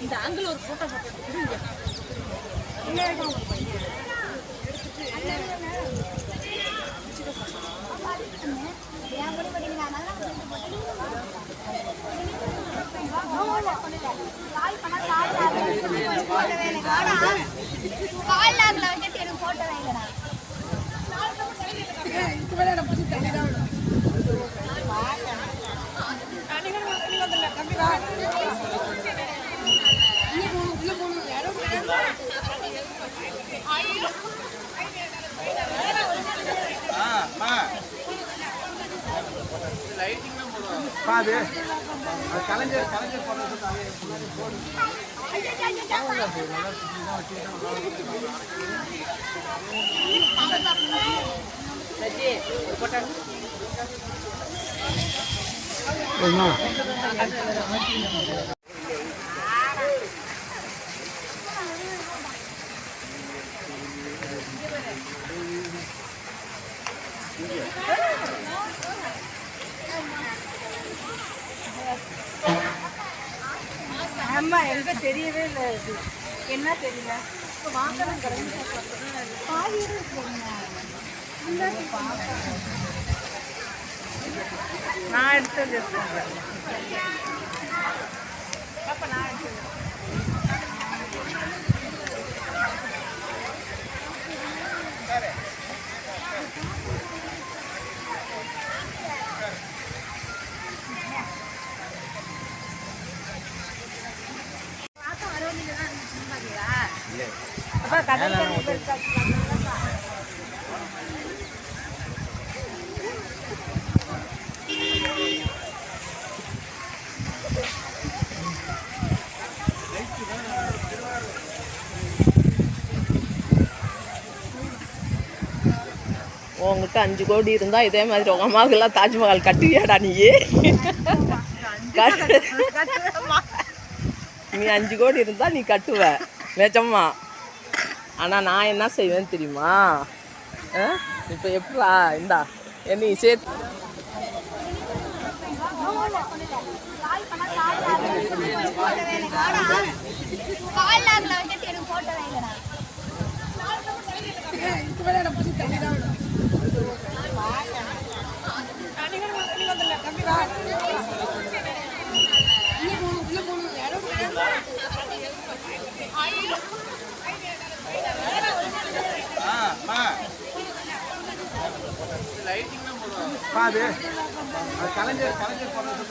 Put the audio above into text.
இந்த ஆங்கிள் ஒரு போட்டோ கால் கால் பாது கலைஞர் கலைஞர் போடுறது முன்னாடி போடு சஜி ஒரு போட்டோ ஆமா எங்க தெரியவே இல்லை. இது என்ன தெரியல? இப்போ வாங்கலாம் கடையில் நான் எடுத்து அப்ப உங்ககிட்ட அஞ்சு கோடி இருந்தா இதே மாதிரி உங்க அம்மாவுக்கெல்லாம் தாஜ்மஹால் கட்டுவியாடா நீ கட்டு. நீ அஞ்சு கோடி இருந்தால் நீ கட்டுவ. நிஜமா ஆனால் நான் என்ன செய்வேன்னு தெரியுமா? இப்போ எப்படா இந்தா என்னை சேர்த்து. கால் பண்ணா பாது கலைஞர் கலைஞர் போடுறது